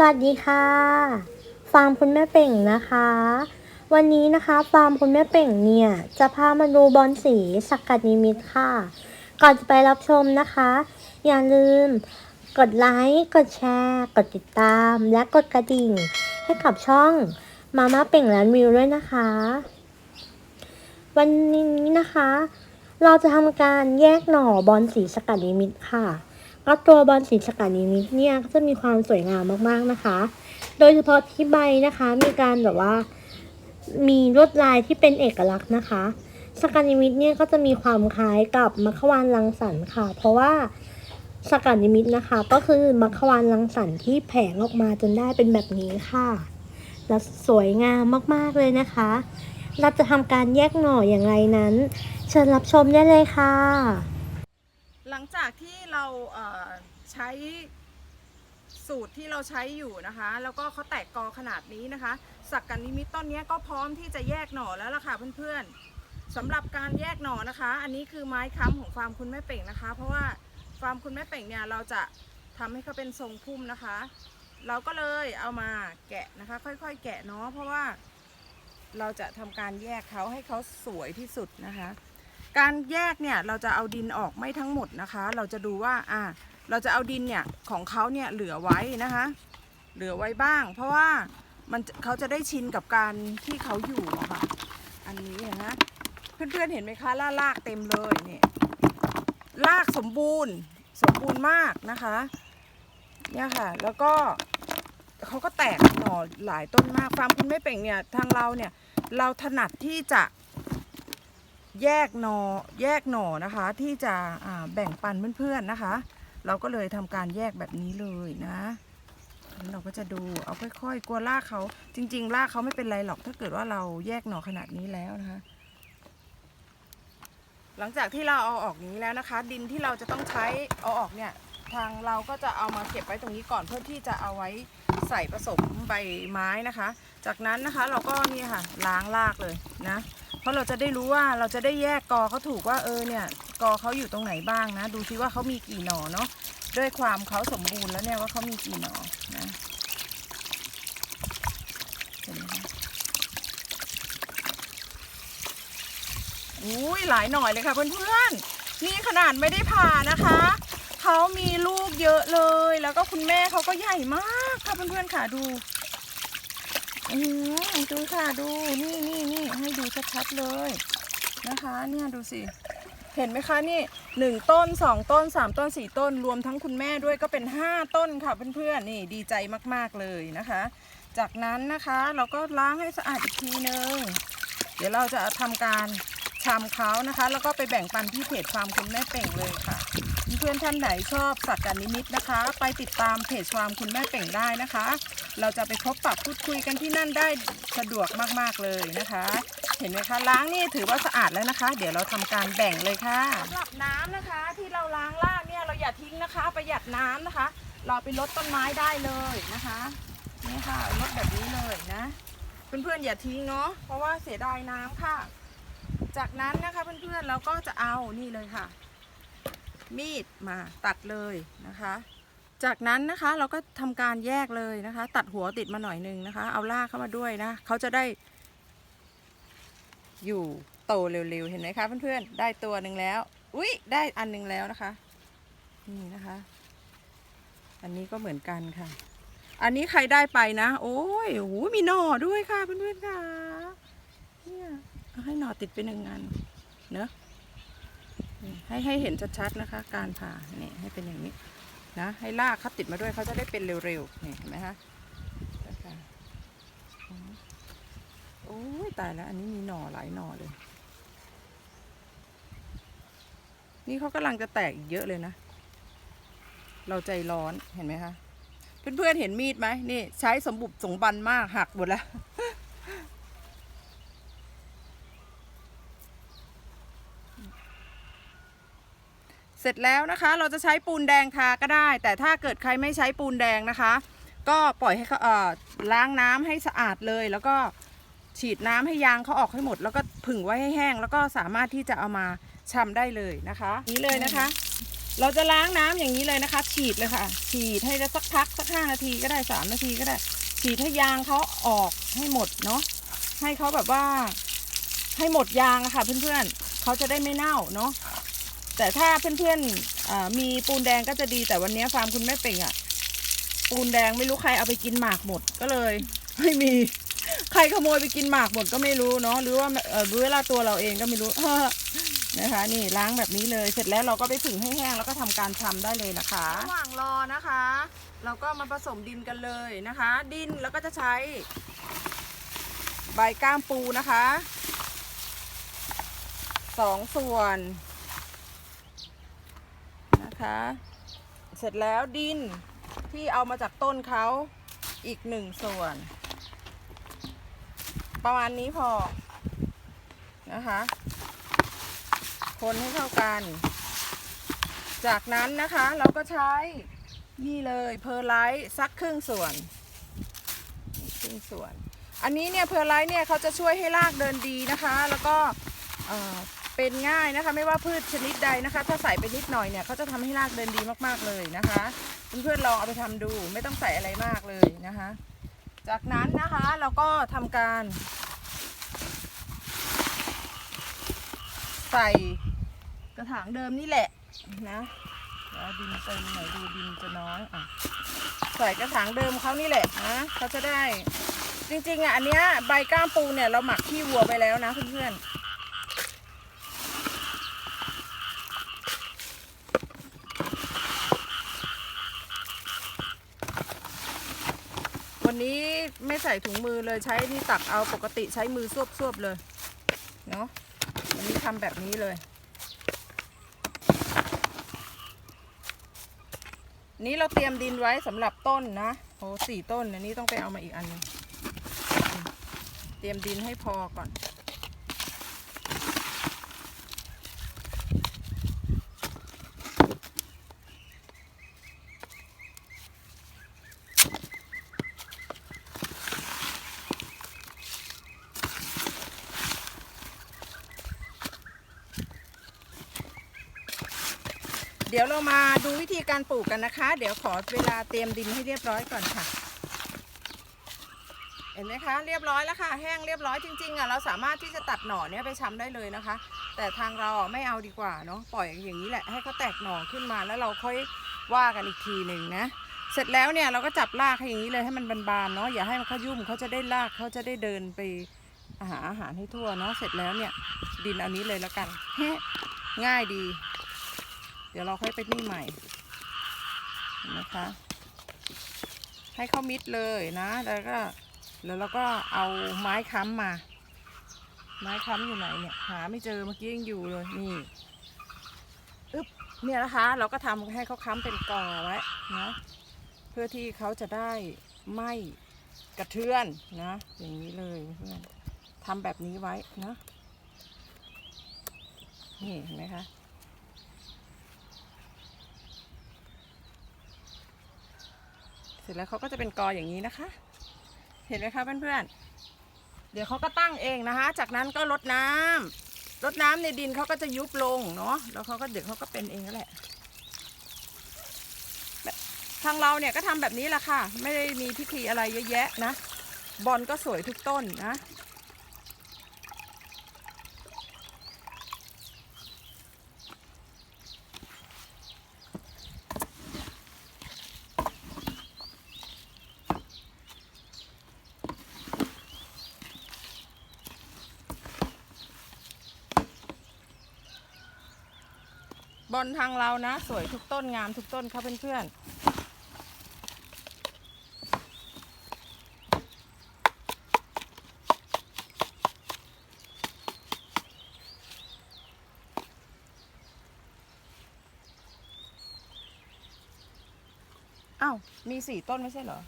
สวัสดีค่ะ ฟาร์มคุณแม่เป่งนะคะ วันนี้นะคะ ฟาร์มคุณแม่เป่งเนี่ย จะพามาดูบอลสีสักกัดนิมิตค่ะ ก่อนจะไปรับชมนะคะ อย่าลืม กดไลค์กดแชร์ กดติดตาม และกดกระดิ่ง ให้กับช่องมาม่าเป่งแลนวิวด้วยนะคะ วันนี้นะคะ เราจะทำการแยกหน่อบอลสีสกัดนิมิตค่ะ ก็ตัวบอลสีสกัดนิมิตเนี่ยก็จะมีความสวยงามมากๆนะคะ โดยเฉพาะที่ใบนะคะ มีการแบบว่า มีลวดลายที่เป็นเอกลักษณ์นะคะ สกัดนิมิตเนี่ยก็จะมีความคล้ายกับมัควานรังสรรค์ค่ะ เพราะว่าสกัดนิมิตนะคะ ก็คือมัควานรังสรรค์ที่แผงออกมาจนได้เป็นแบบนี้ค่ะ และสวยงามมากๆเลยนะคะ เราจะทำการแยกหน่ออย่างไรนั้น เชิญรับชมได้เลยค่ะ หลังจาก เราใช้สูตรที่เราใช้อยู่นะคะ แล้วก็เขาแตกกอขนาดนี้นะคะ สักกันนิมิตต้นเนี้ยก็พร้อมที่จะแยกหน่อแล้วล่ะค่ะเพื่อนๆสำหรับการแยกหน่อนะคะ อันนี้คือไม้ค้ำของฟาร์มคุณแม่เป่งนะคะ เพราะว่าฟาร์มคุณแม่เป่งเนี่ยเราจะทำให้เขาเป็นทรงพุ่มนะคะ เราก็เลยเอามาแกะนะคะ ค่อยๆ แกะเนาะเพราะว่าเราจะทำการแยกเขาให้เขาสวยที่สุดนะคะ การแยกเนี่ยเราจะเอาดินออกไม่ทั้งหมดนะคะ เราจะดูว่าอ่าเราจะเอาดินเนี่ยของเขาเนี่ยเหลือไว้นะคะ เหลือไว้บ้าง เพราะว่ามันเขาจะได้ชินกับการที่เขาอยู่อะค่ะ อันนี้นะเพื่อนๆเห็นไหมคะล่าลากเต็มเลยเนี่ยลากสมบูรณ์สมบูรณ์มากนะคะ เนี่ยค่ะ แล้วก็เขาก็แตกหน่อหลายต้นมากฟาร์มคุณไม่เป่งเนี่ยทางเราเนี่ยเราถนัดที่จะ แยกหนอแยกหน่อนะคะ ที่จะแบ่งปันเพื่อนๆนะคะ เราก็เลยทำการแยกแบบนี้เลยนะแล้วเราก็จะดูเอาค่อยๆ กลัวลากเขาจริง ๆ ลากเขาไม่เป็นไรหรอกถ้าเกิดว่าเราแยกหน่อขนาดนี้แล้วนะคะ หลังจากที่เราเอาออกนี้แล้วนะคะ ดินที่เราจะต้องใช้เอาออกเนี่ยทางเราก็จะเอามาเก็บไว้ตรงนี้ก่อนเพื่อที่จะเอาไว้ใส่ผสมใบไม้นะคะ จากนั้นนะคะเราก็นี่ค่ะล้างรากเลยนะ เพราะเราจะได้รู้ว่าเราจะได้แยกกอเขาถูกว่าเออเนี่ยกอเขาอยู่ตรงไหนบ้างนะ ดูซิว่าเขามีกี่หน่อเนาะด้วยความเขาสมบูรณ์แล้วเนี่ยว่าเขามีกี่หน่อนะเห็นไหมคะอุ้ยหลายหน่อยเลยค่ะเพื่อนๆนี่ขนาดไม่ได้ผ่านะคะเขามีลูกเยอะเลย แล้วก็คุณแม่เขาก็ใหญ่มากค่ะเพื่อนๆค่ะดู อืมดูค่ะดูนี่นี่นี่ให้ดูชัดๆเลยนะคะ เนี่ยดูสิ เห็นไหมคะนี่หนึ่งต้นสองต้นสามต้นสี่ต้นรวมทั้งคุณแม่ด้วยก็เป็นห้าต้นค่ะเพื่อนๆนี่ดีใจมากๆเลยนะคะ จากนั้นนะคะเราก็ล้างให้สะอาดอีกทีนึงเดี๋ยวเราจะทำการชำเขานะคะ แล้วก็ไปแบ่งปันที่เพจฟาร์มคุณแม่เป่งเลยค่ะ พื่อนๆท่านไหนชอบสักการนิมิตนะคะ ไปติดตามเพจฟามคุณแม่เป่งได้นะคะ เราจะไปพบปะพูดคุยกันที่นั่นได้สะดวกมากๆเลยนะคะ เห็นไหมคะล้างนี่ถือว่าสะอาดแล้วนะคะ เดี๋ยวเราทำการแบ่งเลยค่ะสำหรับน้ำนะคะ ที่เราล้างล่างเนี่ยเราอย่าทิ้งนะคะ ประหยัดน้ำนะคะ เราไปลดต้นไม้ได้เลยนะคะนี่ค่ะลดแบบนี้เลยนะเพื่อนๆอย่าทิ้งเนาะเพราะว่าเสียดายน้ำค่ะ จากนั้นนะคะเพื่อนๆเราก็จะเอานี่เลยค่ะ มีดมาตัดเลยนะคะ จากนั้นนะคะเราก็ทำการแยกเลยนะคะ ตัดหัวติดมาหน่อยนึงนะคะ เอาลากเข้ามาด้วยนะเขาจะได้ อยู่โตเร็วๆ เห็นไหมคะเพื่อนๆ ได้ตัวหนึ่งแล้ว อุ๊ย ได้อันหนึ่งแล้วนะคะ นี่นะคะ อันนี้ก็เหมือนกันค่ะ อันนี้ใครได้ไปนะ โอ้ยโอ้มีหน่อด้วยค่ะเพื่อนๆค่ะ เนี่ยให้หน่อติดไปหนึ่งอัน เนอะ ให้ให้เห็นชัดๆนะคะ การผ่าเนี่ยให้เป็นอย่างนี้นะให้ลากเขาติดมาด้วยเขาจะได้เป็นเร็วๆนี่เห็นไหมคะโอ้ยตายแล้ว อันนี้มีหน่อหลายหน่อเลย นี่เขากำลังจะแตกอีกเยอะเลยนะ เราใจร้อนเห็นไหมคะเพื่อนๆเห็นมีดไหมนี่ ใช้สมบุกสมบันมากหักหมดแล้ว เสร็จแล้วนะคะเราจะใช้ปูนแดงทาก็ได้ แต่ถ้าเกิดใครไม่ใช้ปูนแดงนะคะ ก็ปล่อยให้เขาเอ่อล้างน้ำให้สะอาดเลย แล้วก็ฉีดน้ำให้ยางเขาออกให้หมด แล้วก็ผึ่งไว้ให้แห้ง แล้วก็สามารถที่จะเอามาชำได้เลยนะคะ นี้เลยนะคะ เราจะล้างน้ำอย่างนี้เลยนะคะ ฉีดเลยค่ะ ฉีดให้สักพักสักห้านาทีก็ได้สามนาทีก็ได้ ฉีดให้ยางเขาออกให้หมดเนาะให้เขาแบบว่าให้หมดยางอะค่ะเพื่อนๆเขาจะได้ไม่เน่าเนาะ แต่ถ้าเพื่อนๆมีปูนแดงก็จะดีแต่วันนี้ฟาร์มคุณแม่เป่งอะปูนแดงไม่รู้ใครเอาไปกินหมากหมดก็เลย ไม่มีใครขโมยไปกินหมากหมดก็ไม่รู้เนาะหรือว่าเออหรือว่าตัวเราเองก็ไม่รู้นะคะ นี่ล้างแบบนี้เลย เสร็จแล้วเราก็ไปผึ่งให้แห้งแล้วก็ทำการทำได้เลยนะคะระหว่างรอนะคะ เราก็มาผสมดินกันเลยนะคะ ดินแล้วก็จะใช้ ใบก้ามปูนะคะสองส่วน นะคะ เสร็จแล้วดินที่เอามาจากต้นเขาอีกหนึ่งส่วน ประมาณนี้พอนะคะ คนให้เข้ากัน จากนั้นนะคะเราก็ใช้นี่เลยเพอร์ไลท์สักครึ่งส่วนครึ่งส่วน อันนี้เนี่ยเพอร์ไลท์เนี่ยเขาจะช่วยให้รากเดินดีนะคะ แล้วก็ เป็นง่ายนะคะ ไม่ว่าพืชชนิดใดนะคะ ถ้าใส่ไปนิดหน่อยเนี่ยเขาจะทำให้รากเดินดีมากๆเลยนะคะเพื่อนๆลองเอาไปทำดูไม่ต้องใส่อะไรมากเลยนะคะ จากนั้นนะคะเราก็ทำการ ใส่กระถางเดิมนี่แหละนะเดี๋ยวดินเต็มหน่อยดูดินจะน้อยอะใส่กระถางเดิมเขานี่แหละนะเขาจะได้จริงๆอะอันเนี้ยใบก้ามปูเนี่ยเราหมักขี้วัวไปแล้วนะเพื่อนๆวันนี้ ไม่ใส่ถุงมือเลยใช้นี่ตักเอาปกติใช้มือซวบๆเลยเนาะอันนี้ทำแบบนี้เลย นี้เราเตรียมดินไว้สำหรับต้นนะโอ้สี่ต้นอันนี้ต้องไปเอามาอีกอันหนึงเตรียมดินให้พอก่อน เดี๋ยวเรามาดูวิธีการปลูกกันนะคะ เดี๋ยวขอเวลาเตรียมดินให้เรียบร้อยก่อนค่ะ เห็นไหมคะ เรียบร้อยแล้วค่ะ แห้งเรียบร้อยจริงๆอะเราสามารถที่จะตัดหน่อเนี้ยไปช้ำได้เลยนะคะ แต่ทางเราอะไม่เอาดีกว่าเนาะปล่อยอย่างนี้แหละให้เขาแตกหน่อขึ้นมาแล้วเราค่อยว่ากันอีกทีหนึ่งนะเสร็จแล้วเนี่ยเราก็จับรากให้อย่างนี้เลยให้มันบานๆเนาะอย่าให้มันเขายุ่มเขาจะได้รากเขาจะได้เดินไปหาอาหารให้ทั่วเนาะเสร็จแล้วเนี่ยดินอันนี้เลยแล้วกันง่ายดี ดี๋ยวเราค่อยไปนี่ใหม่นะคะ ให้เข้ามิดเลยนะ แล้วก็แล้วเราก็เอาไม้ค้ำมา ไม้ค้ำอยู่ไหนเนี่ย หาไม่เจอเมื่อกี้ยังอยู่เลยนี่อึ๊บเนี่ยนะคะ เราก็ทำให้เขาค้ำเป็นกอไว้นะเพื่อที่เขาจะได้ไม่กระเทือนนะ อย่างนี้เลยเพื่อนทำแบบนี้ไว้นะนี่เห็นไหมคะ เส ร็จแล้วเขาก็จะเป็นกออย่างนี้นะคะ เห็นไหมคะเพื่อนๆ เดี๋ยวเขาก็ตั้งเองนะคะ จากนั้นก็ลดน้ำรดน้ำในดินเขาก็จะยุบลงเนาะ แล้วเขาก็เดี๋ยวเขาก็เป็นเองแล้วแหละ ทางเราเนี่ยก็ทำแบบนี้แหละค่ะ ไม่ได้มีพิธีอะไรเยอะแยะนะ บอลก็สวยทุกต้นนะ ลทางเรานะ สวยทุกต้นงามทุกต้นค่ะเพื่อนๆอ้าว มีสี่ต้นไม่ใช่เหรอ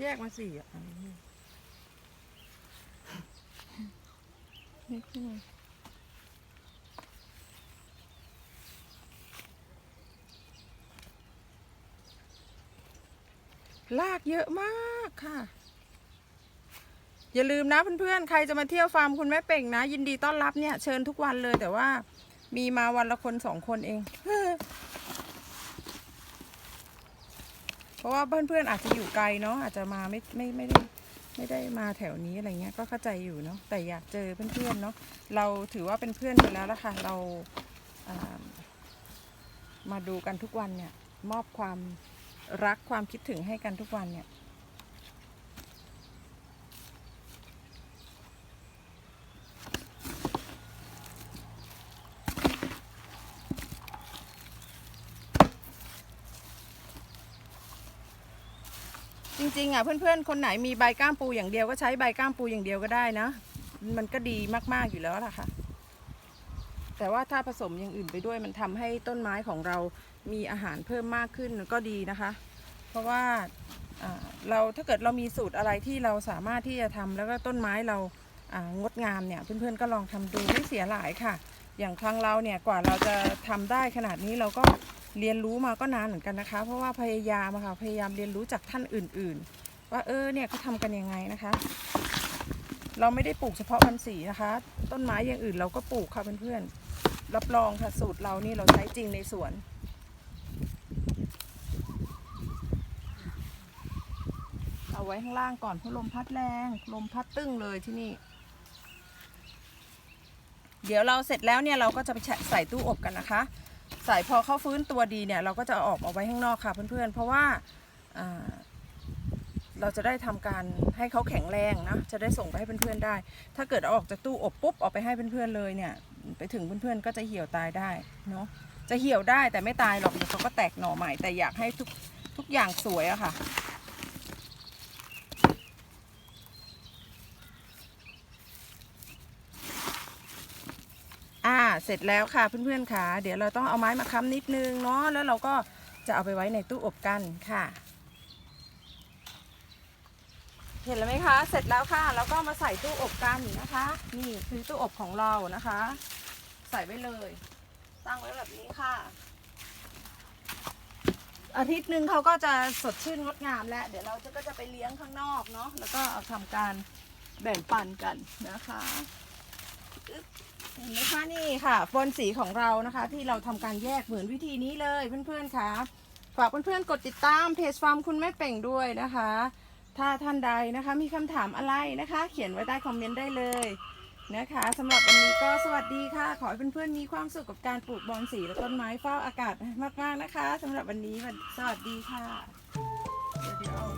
แยกมาสี่อะ นนี้นิดนึงลากเยอะมากค่ะ อย่าลืมนะเพื่อนๆ ใครจะมาเที่ยวฟาร์มคุณแม่เป่งนะ ยินดีต้อนรับเนี่ยเชิญทุกวันเลยแต่ว่ามีมาวันละคนสองคนเอง เพราะว่าเพื่อนๆอาจจะอยู่ไกลเนาะอาจจะมาไม่ไม่ไม่ได้ ไม่ได้มาแถวนี้อะไรเงี้ยก็เข้าใจอยู่เนาะแต่อยากเจอเพื่อนๆเนาะเราถือว่าเป็นเพื่อนกันแล้วละค่ะเราามาดูกันทุกวันเนี่ยมอบความรักความคิดถึงให้กันทุกวันเนี่ย จริงๆอะเพื่อนๆ คนไหนมีใบก้ามปูอย่างเดียวก็ใช้ใบก้ามปูอย่างเดียวก็ได้นะ มันก็ดีมากๆอยู่แล้วล่ะค่ะ แต่ว่าถ้าผสมอย่างอื่นไปด้วยมันทำให้ต้นไม้ของเรามีอาหารเพิ่มมากขึ้นก็ดีนะคะ เพราะว่าเราถ้าเกิดเรามีสูตรอะไรที่เราสามารถที่จะทำแล้วก็ต้นไม้เราอ่างดงามเนี่ยเพื่อนๆก็ลองทำดูไม่เสียหลายค่ะ อย่างครั้งเราเนี่ยกว่าเราจะทำได้ขนาดนี้เราก็ เรียนรู้มาก็นานเหมือนกันนะคะ เพราะว่าพยายามค่ะพยายามเรียนรู้จากท่านอื่น ๆ ว่าเออเนี่ยเขาทำกันยังไงนะคะ เราไม่ได้ปลูกเฉพาะพันธุ์สีนะคะ ต้นไม้อย่างอื่นเราก็ปลูกค่ะเพื่อนๆรับรองค่ะสูตรเรานี่เราใช้จริงในสวนเอาไว้ข้างล่างก่อนเพราะลมพัดแรง ลมพัดตึ้งเลยที่นี่ เดี๋ยวเราเสร็จแล้วเนี่ยเราก็จะไปใส่ตู้อบกันนะคะ ใส่พอเขาฟื้นตัวดีเนี่ยเราก็จะออาออกมาไว้ข้างนอกค่ะเพื่อนๆ เพราะว่าเราจะได้ทำการให้เขาแข็งแรงนะจะได้ส่งไปให้เพื่อนๆได้ ถ้าเกิดเอาออกจากตู้อบปุ๊บออกไปให้เพื่อนๆเลยเนี่ย ไปถึงเพื่อนๆก็จะเหี่ยวตายได้เนาะจะเหี่ยวได้แต่ไม่ตายหรอกเดี๋ยวเขาก็แตกหน่อใหม่แต่อยากให้ทุกทุกอย่างสวยอะค่ะ เสร็จแล้วค่ะเพื่อนๆค่ะ เดี๋ยวเราต้องเอาไม้มาค้ำนิดนึงเนาะแล้วเราก็จะเอาไปไว้ในตู้อบกันค่ะ เห็นแล้วไหมคะ เสร็จแล้วค่ะแล้วก็มาใส่ตู้อบกันนะคะ นี่คือตู้อบของเรานะคะ ใส่ไว้เลย ตั้งไว้แบบนี้ค่ะ อาทิตย์หนึ่งเขาก็จะสดชื่นงดงามแล้วเดี๋ยวเราจะก็จะไปเลี้ยงข้างนอกเนาะแล้วก็เอาทำการแบ่งปันกันนะคะ เห็นไหมคะนี่ค่ะบนสีของเรานะคะ ที่เราทำการแยกเหมือนวิธีนี้เลยเพื่อนๆค่ะฝากเพื่อนๆกดติดตามเพจฟาร์มคุณแม่เป่งด้วยนะคะ ถ้าท่านใดนะคะมีคำถามอะไรนะคะ เขียนไว้ใต้คอมเมนต์ได้เลยนะคะสำหรับวันนี้ก็สวัสดีค่ะ ขอให้เพื่อนๆมีความสุขกับการปลูกบอนสีและต้นไม้เฝ้าอากาศมากๆนะคะสำหรับวันนี้สวัสดีค่ะเดี๋ยว